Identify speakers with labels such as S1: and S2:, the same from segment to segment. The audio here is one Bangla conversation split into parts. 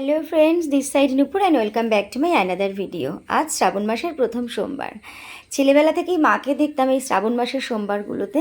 S1: Hello friends this side Nupur and welcome back to my another video আজ শ্রাবণ মাসের প্রথম সোমবার। ছেলেবেলা থেকেই মাকে দেখতাম এই শ্রাবণ মাসের সোমবারগুলোতে।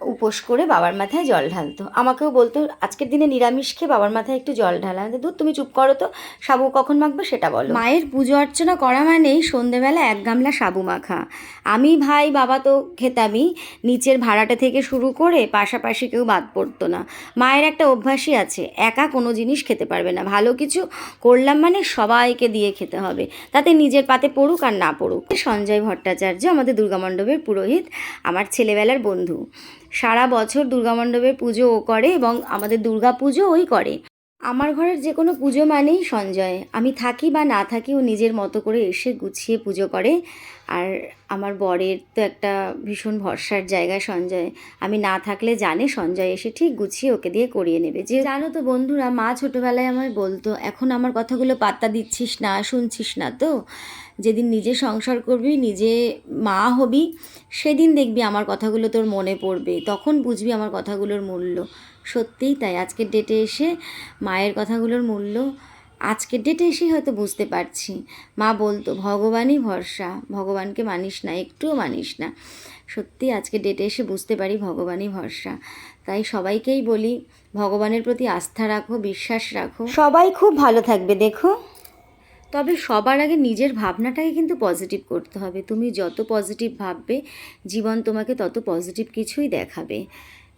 S1: উপোস করে বাবার মাথায় জল ঢালতো। আমাকেও বলতো আজকের দিনে নিরামিষ খেয়ে বাবার মাথায় একটু জল ঢালা। বলতাম, তুমি চুপ করো তো সাবু কখন মাখবে সেটা বলো। মায়ের পুজো অর্চনা করা মানেই সন্ধেবেলা এক গামলা সাবু মাখা। আমি ভাই বাবা তো খেতামই। নিচের ভাড়াটা থেকে শুরু করে পাশাপাশি কেউ বাদ পড়তো না। মায়ের একটা অভ্যাসই আছে একা কোনো জিনিস খেতে পারবে না। ভালো কিছু করলাম মানে সবাইকে দিয়ে খেতে হবে। তাতে নিজের পাতে পড়ুক আর না পড়ুক। সঞ্জয় ভট্টাচার্য আমাদের দুর্গামণ্ডপের পুরোহিত আমার ছেলেবেলার বন্ধু। সারা বছর দুর্গা মণ্ডপের পুজো ও করে এবং আমাদের দুর্গা পুজো ওই করে। আমার ঘরের যে কোনো পুজো মানেই সঞ্জয়। আমি থাকি বা না থাকি ও নিজের মতো করে এসে গুছিয়ে পুজো করে। আর আমার বরের তো একটা ভীষণ ভরসার জায়গা সঞ্জয়। আমি না থাকলে জানে সঞ্জয় এসে ঠিক গুছিয়ে ওকে দিয়ে করিয়ে নেবে। যে জানো তো বন্ধুরা, মা ছোটোবেলায় আমায় বলতো, এখন আমার কথাগুলো পাত্তা দিচ্ছিস না, শুনছিস না তো? যেদিন নিজে সংসার করবি, নিজে মা হবি, সেদিন দেখবি আমার কথাগুলো তোর মনে পড়বে। তখন বুঝবি আমার কথাগুলোর মূল্য। সত্যিই তাই, আজকের ডেটে এসে মায়ের কথাগুলোর মূল্য আজকের ডেটে এসেই হয়তো বুঝতে পারছি। মা বলতো ভগবানই ভরসা ভগবানকে মানিস না একটুও মানিস না। সত্যি আজকে ডেটে এসে বুঝতে পারি ভগবানই ভরসা। তাই সবাইকেই বলি ভগবানের প্রতি আস্থা রাখো বিশ্বাস রাখো। সবাই খুব ভালো থাকবে দেখো। তবে সবার আগে নিজের ভাবনাটাকে কিন্তু পজিটিভ করতে হবে। তুমি যত পজিটিভ ভাববে জীবন তোমাকে তত পজিটিভ কিছুই দেখাবে।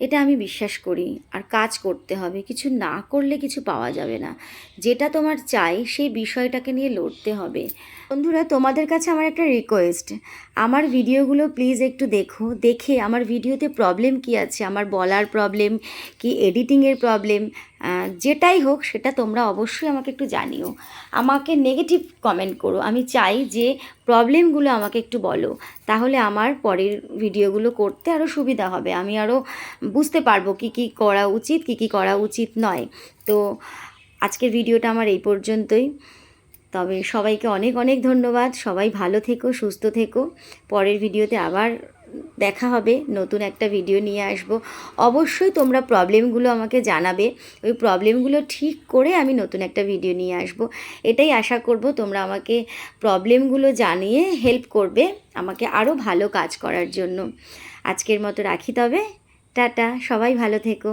S1: এটা আমি বিশ্বাস করি। আর কাজ করতে হবে। কিছু না করলে কিছু পাওয়া যাবে না। যেটা তোমার চাই, সেই বিষয়টাকে নিয়ে লড়তে হবে। বন্ধুরা, তোমাদের কাছে আমার একটা রিকোয়েস্ট আমার ভিডিওগুলো প্লিজ একটু দেখো। দেখে আমার ভিডিওতে প্রবলেম কি আছে? আমার বলার প্রবলেম কি? এডিটিংয়ের প্রবলেম যেটাই হোক সেটা তোমরা অবশ্যই আমাকে একটু জানিও। আমাকে নেগেটিভ কমেন্ট করো। আমি চাই যে প্রবলেমগুলো আমাকে একটু বলো। তাহলে আমার পরের ভিডিওগুলো করতে আরও সুবিধা হবে। আমি আরও বুঝতে পারব কি কি করা উচিত, কি কি করা উচিত নয়। তো আজকের ভিডিওটা আমার এই পর্যন্তই। তবে সবাইকে অনেক অনেক ধন্যবাদ। সবাই ভালো থেকো, সুস্থ থেকো। পরের ভিডিওতে আবার দেখা হবে, নতুন একটা ভিডিও নিয়ে আসব। অবশ্যই তোমরা প্রবলেমগুলো আমাকে জানাবে। ওই প্রবলেমগুলো ঠিক করে আমি নতুন একটা ভিডিও নিয়ে আসব। এটাই আশা করব তোমরা আমাকে প্রবলেমগুলো জানিয়ে হেল্প করবে আমাকে আরও ভালো কাজ করার জন্য। আজকের মতো রাখি তবে। টাটা, সবাই ভালো থেকো।